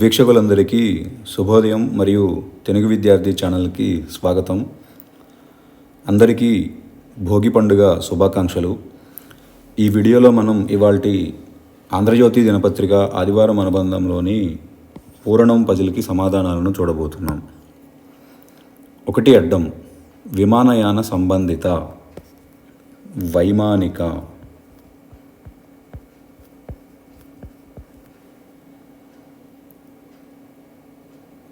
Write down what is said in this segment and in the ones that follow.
వీక్షకులందరికీ శుభోదయం మరియు తెలుగు విద్యార్థి ఛానల్కి స్వాగతం. అందరికీ భోగి పండుగ శుభాకాంక్షలు. ఈ వీడియోలో మనం ఇవాల్టి ఆంధ్రజ్యోతి దినపత్రిక ఆదివారం అనుబంధంలోని పూరణం పజిల్కి సమాధానాలను చూడబోతున్నాం. ఒకటి అడ్డం విమానయాన సంబంధిత వైమానిక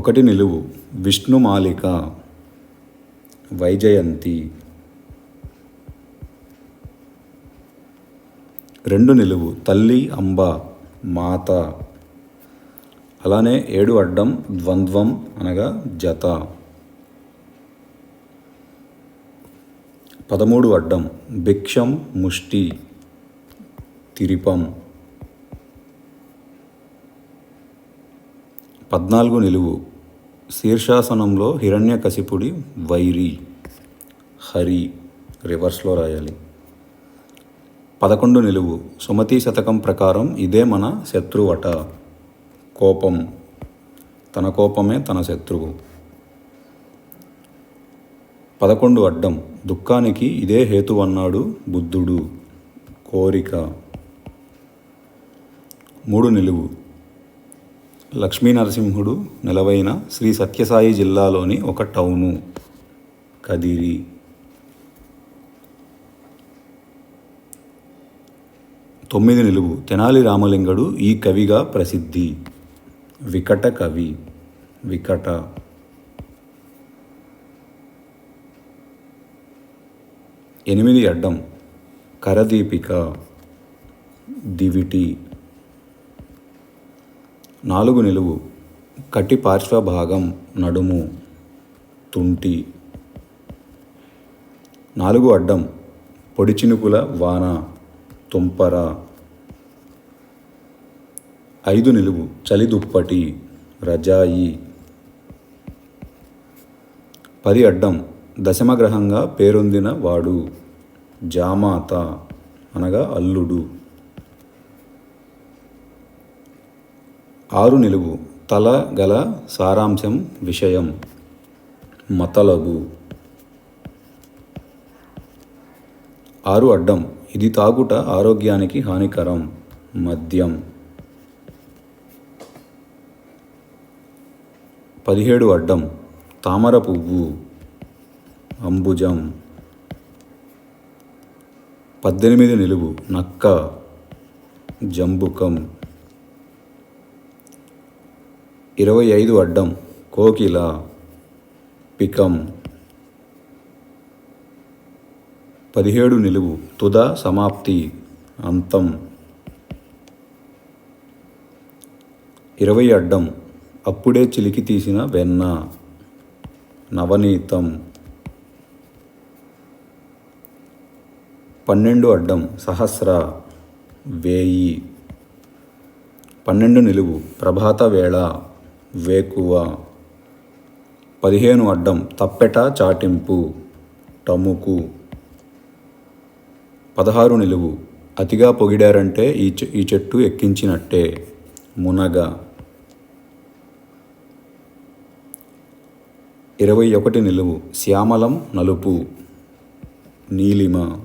ఒకటి నిలువు. విష్ణుమాలిక వైజయంతి. రెండు నిలువు. తల్లి అంబ మాత. అలానే ఏడు అడ్డం ద్వంద్వం అనగా జత. పదమూడు అడ్డం. భిక్షం ముష్టి తిరిపం. పద్నాలుగు నిలువు. శీర్షాసనంలో హిరణ్యకశిపుడి వైరి హరి రివర్స్లో రాయాలి. పదకొండు నిలువు. సుమతి శతకం ప్రకారం ఇదే మన శత్రువట. కోపం. తన కోపమే తన శత్రువు. పదకొండు అడ్డం. దుఃఖానికి ఇదే హేతువన్నాడు బుద్ధుడు. కోరిక. మూడు నిలువు. లక్ష్మీ నరసింహుడు నెలవైన శ్రీ సత్యసాయి జిల్లాలోని ఒక టౌను. కదిరి. తొమ్మిది నిలువు. తెనాలి రామలింగడు ఈ కవిగా ప్రసిద్ధి. వికట కవి. వికట. ఎనిమిది అడ్డం. కరదీపిక. దివిటి. నాలుగు నిలువు. కటి పార్శ్వభాగం నడుము తుంటి. నాలుగు అడ్డం. పొడి చినుకుల వాన తుంపర. ఐదు నిలువు. చలి దుప్పటి రజాయి. పది అడ్డం. దశమగ్రహంగా పేరొందిన వాడు. జామాత అనగా అల్లుడు. ఆరు నిలువు. తల గల సారాంశం విషయం. మతలబు. ఆరు అడ్డం. ఇది తాగుట ఆరోగ్యానికి హానికరం. మద్యం. పదిహేడు అడ్డం. తామర పువ్వు. అంబుజం. పద్దెనిమిది నిలువు. నక్క. జంబుకం. ఇరవై ఐదు అడ్డం కోకిల పికం. పదిహేడు నిలువు తుద సమాప్తి అంతం. ఇరవై అడ్డం అప్పుడే చిలికి తీసిన వెన్న. నవనీతం. పన్నెండు అడ్డం సహస్ర వేయి. పన్నెండు నిలువు ప్రభాత వేళ వేకువ. పదిహేను అడ్డం తప్పెట చాటింపు. టముకు. పదహారు నిలువు. అతిగా పొగిడారంటే ఈ చె ఈ చెట్టు ఎక్కించినట్టే. మునగ. ఇరవై ఒకటి నిలువు. శ్యామలం నలుపు. నీలిమ.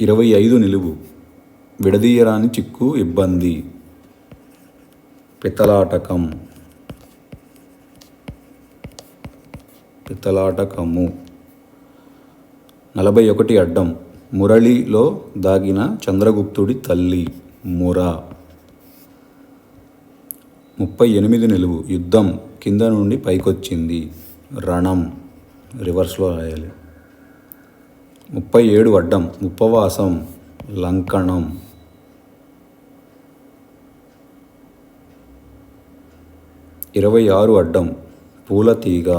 ఇరవై ఐదు నిలువు. విడదీయరాని చిక్కు ఇబ్బంది. పిత్తలాటకం పిత్తలాటకము నలభై ఒకటి అడ్డం. మురళిలో దాగిన చంద్రగుప్తుడి తల్లి ముర. ముప్పై ఎనిమిది నిలువు. యుద్ధం కింద నుండి పైకొచ్చింది. రణం. రివర్స్లో రాయాలి. ముప్పై ఏడు అడ్డం. ఉపవాసం. లంకణం. ఇరవై ఆరు అడ్డం పూలతీగ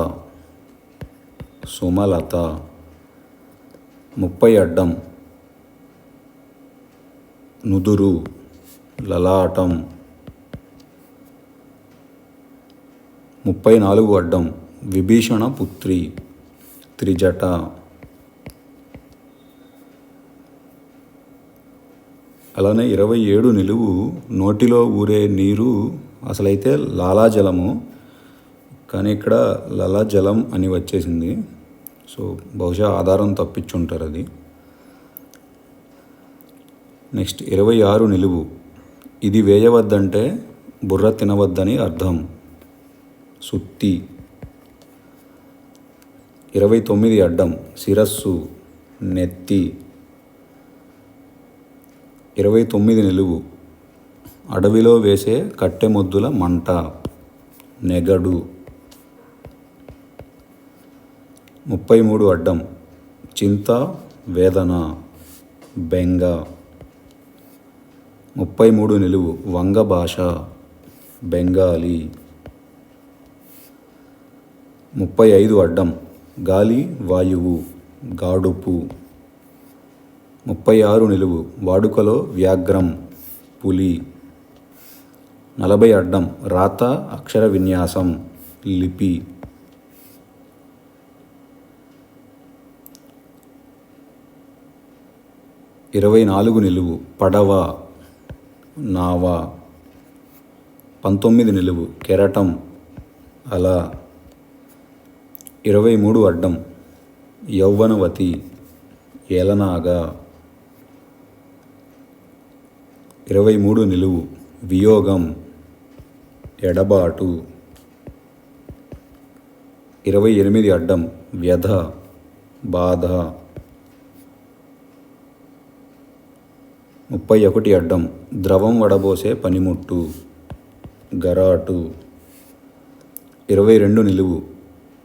సుమలత ముప్పై అడ్డం నుదురు లలాటం ముప్పై నాలుగు అడ్డం విభీషణ పుత్రి త్రిజట అలానే ఇరవై ఏడు నిలువు నోటిలో ఊరే నీరు అసలైతే లాలాజలము కానీ ఇక్కడ లలాజలం అని వచ్చేసింది. సో బహుశా ఆధారం తప్పించుంటారు అది. నెక్స్ట్ ఇరవై ఆరు నిలువు. ఇది వేయవద్దంటే బుర్ర తినవద్దని అర్థం. సుత్తి. ఇరవై తొమ్మిది అడ్డం. శిరస్సు. నెత్తి. ఇరవై తొమ్మిది నిలువు. అడవిలో వేసే కట్టెమొద్దుల మంట నెగడు. ముప్పై మూడు అడ్డం చింత వేదన బెంగ. ముప్పై మూడు నిలువు వంగ భాష బెంగాలీ. ముప్పై ఐదు అడ్డం గాలి వాయువు గాడుపు. ముప్పై ఆరు నిలువు వాడుకలో వ్యాఘ్రం పులి. నలభై అడ్డం రాత అక్షర విన్యాసం లిపి. ఇరవై నాలుగు నిలువు పడవ నావ. పంతొమ్మిది నిలువు కెరటం అలా. ఇరవై మూడు అడ్డం యౌవనవతి ఏలనాగా. ఇరవై మూడు నిలువు వియోగం ఎడబాటు. ఇరవై ఎనిమిది అడ్డం వ్యధ బాధ. ముప్పై ఒకటి అడ్డం ద్రవం వడబోసే పనిముట్టు గరాటు. ఇరవై రెండు నిలువు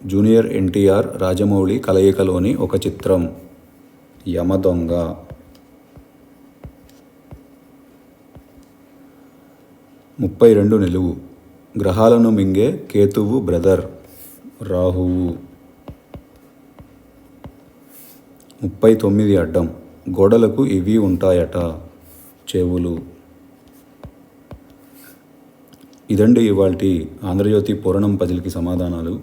జూనియర్ ఎన్టీఆర్ రాజమౌళి కలయికలోని ఒక చిత్రం యమదొంగ. ముప్పై రెండు నిలువు గ్రహాలను మింగే కేతువు బ్రదర్. రాహువు. ముప్పై తొమ్మిది అడ్డం. గోడలకు ఇవి ఉంటాయట. చెవులు. ఇదండి ఇవాళ ఆంధ్రజ్యోతి పూరణం పజిల్కి సమాధానాలు.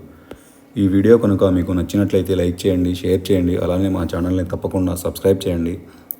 ఈ వీడియో కనుక మీకు నచ్చినట్లయితే లైక్ చేయండి షేర్ చేయండి అలానే మా ఛానల్ని తప్పకుండా సబ్స్క్రైబ్ చేయండి.